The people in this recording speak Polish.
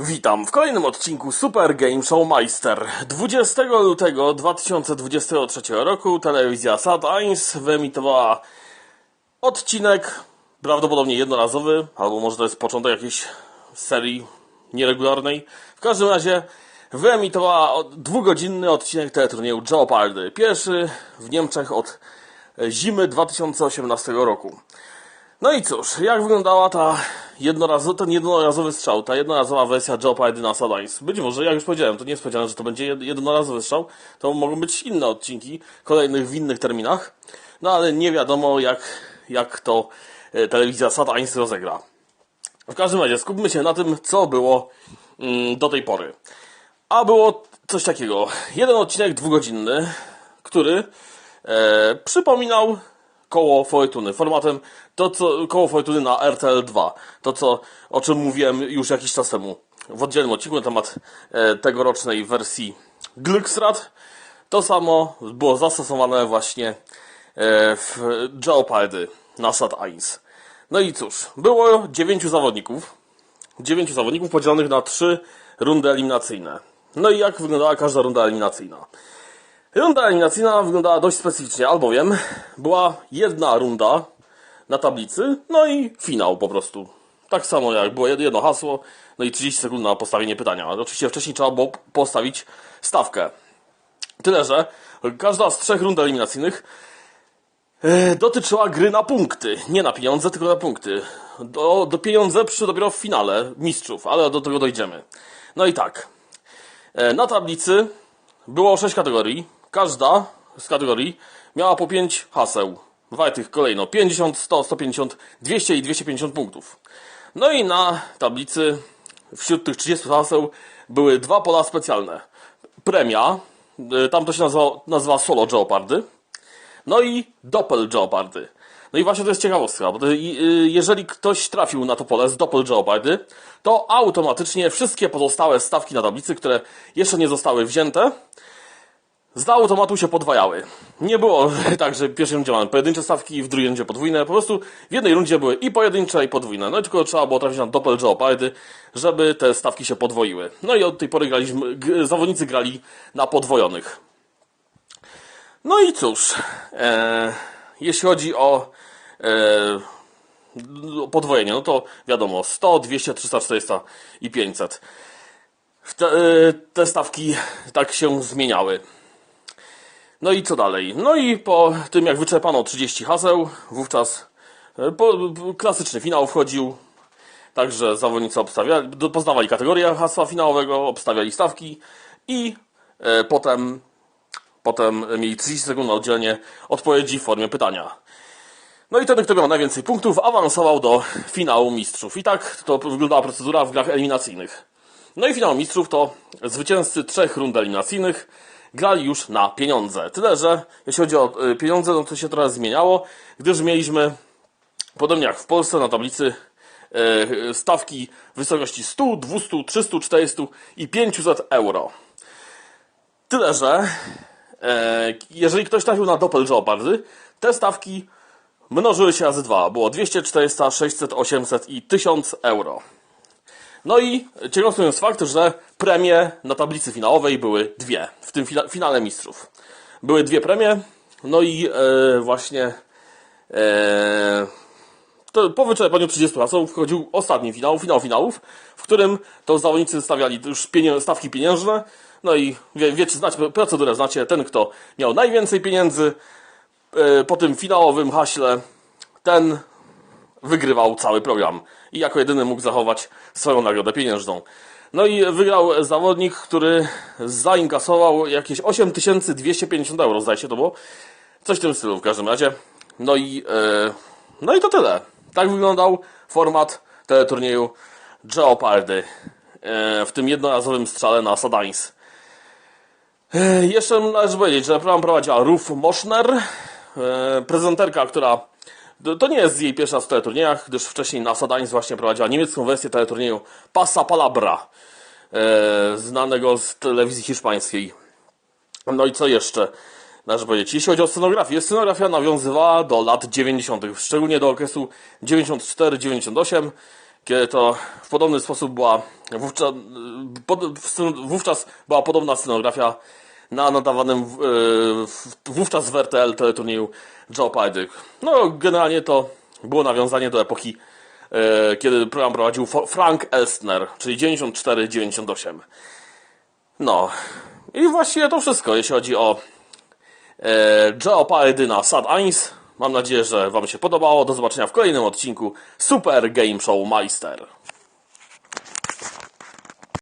Witam w kolejnym odcinku Super Game Show Meister. 20 lutego 2023 roku telewizja Sat1 wyemitowała odcinek, prawdopodobnie jednorazowy, albo może to jest początek jakiejś serii nieregularnej. W każdym razie wyemitowała od- dwugodzinny odcinek teleturnieju Jeopardy. Pierwszy w Niemczech od zimy 2018 roku. No i cóż, jak wyglądała ta jednorazo, ten jednorazowy strzał, ta jednorazowa wersja Jeopardy na Sadice? Być może, jak już powiedziałem, to nie jest powiedziane, że to będzie jed- jednorazowy strzał, to mogą być inne odcinki, kolejnych w innych terminach, no ale nie wiadomo jak, jak to e, telewizja Sat1 rozegra. W każdym razie skupmy się na tym, co było mm, do tej pory. A było coś takiego. Jeden odcinek dwugodzinny, który e, przypominał koło Fortuny. Formatem to, co koło Fortuny na RTL 2. To, co, o czym mówiłem już jakiś czas temu w oddzielnym odcinku na temat e, tegorocznej wersji Glücksrad. To samo było zastosowane właśnie e, w Jeopardy na Sat 1. No i cóż, było dziewięciu zawodników. Dziewięciu zawodników podzielonych na trzy rundy eliminacyjne. No i jak wyglądała każda runda eliminacyjna? Runda eliminacyjna wyglądała dość specyficznie, albowiem była jedna runda na tablicy, no i finał po prostu. Tak samo jak było jed- jedno hasło, no i 30 sekund na postawienie pytania. Oczywiście wcześniej trzeba było postawić stawkę. Tyle, że każda z trzech rund eliminacyjnych e, dotyczyła gry na punkty. Nie na pieniądze, tylko na punkty. Do, do pieniądze przyszły dopiero w finale mistrzów, ale do tego dojdziemy. No i tak. E, Na tablicy było 6 kategorii. Każda z kategorii miała po 5 haseł. Wartych kolejno 50, 100, 150, 200 i 250 punktów. No i na tablicy wśród tych 30 haseł były dwa pola specjalne. Premia, y, tam to się nazywa, nazywa Solo Jeopardy. No i Doppel Jeopardy. No i właśnie to jest ciekawostka, bo i- y, jeżeli ktoś trafił na to pole z Doppel Jeopardy, to automatycznie wszystkie pozostałe stawki na tablicy, które jeszcze nie zostały wzięte, z automatu się podwajały. Nie było tak, że w rundzie mamy pojedyncze stawki, w drugiej rundzie podwójne. Po prostu w jednej rundzie były i pojedyncze, i podwójne. No i tylko trzeba było trafić na Doppel Jeopardy, żeby te stawki się podwoiły. No i od tej pory graliśmy, zawodnicy grali na podwojonych. No i cóż, e, jeśli chodzi o e, podwojenie, no to wiadomo, 100, 200, 300, 400 i 500. W Te, e, te stawki tak się zmieniały. No i co dalej? No i po tym jak wyczerpano 30 haseł, wówczas e, po, po- klasyczny finał wchodził. Także zawodnicy poznawali kategorię hasła finałowego, obstawiali stawki i e, potem, potem mieli 30 sekund na oddzielenie odpowiedzi w formie pytania. No i ten, kto miał najwięcej punktów, awansował do finału mistrzów. I tak to wyglądała procedura w grach eliminacyjnych. No i finał mistrzów to zwycięzcy trzech rund eliminacyjnych grali już na pieniądze. Tyle, że jeśli chodzi o y, pieniądze, no to się trochę zmieniało, gdyż mieliśmy, podobnie jak w Polsce, na tablicy y, stawki wysokości 100, 200, 300, 400 i 500 euro. Tyle, że e, jeżeli ktoś trafił na Doppel Jeopardy, te stawki mnożyły się razy dwa. Było 200, 400, 600, 800 i 1000 euro. No i ciekawostką jest fakt, że premie na tablicy finałowej były dwie, w tym fina- finale mistrzów. Były dwie premie, no i e, właśnie e, to po wyczerpaniu 30 hasów wchodził ostatni finał, finał finałów, w którym to zawodnicy stawiali już pienie- stawki pieniężne, no i wie, wiecie, znacie procedurę, znacie, ten kto miał najwięcej pieniędzy e, po tym finałowym haśle, ten wygrywał cały program i jako jedyny mógł zachować swoją nagrodę pieniężną. No i wygrał zawodnik, który zainkasował jakieś 8250 euro, zdaje się to było. Coś w tym stylu w każdym razie. No i, e, no i to tyle. Tak wyglądał format teleturnieju Jeopardy e, w tym jednorazowym strzale na Sadańs. E, jeszcze należy powiedzieć, że program prowadziła Ruf Moschner, e, prezenterka, która to- nie jest jej pierwsza w teleturniejach, gdyż wcześniej na Sadańs właśnie prowadziła niemiecką wersję teleturnieju Pasa Palabra, e, znanego z telewizji hiszpańskiej. No i co jeszcze należy powiedzieć? Jeśli chodzi o scenografię, scenografia nawiązywała do lat 90., szczególnie do okresu 94-98, kiedy to w podobny sposób była wówczas, pod, wówczas była podobna scenografia na nadawanym e, wówczas w RTL teleturnieju Jeopardy. No, generalnie to było nawiązanie do epoki, e, kiedy program prowadził Frank Elstner, czyli 94-98. No, i właściwie to wszystko, jeśli chodzi o e, Jeopardy na Sad 1. Mam nadzieję, że Wam się podobało. Do zobaczenia w kolejnym odcinku Super Game Show Meister.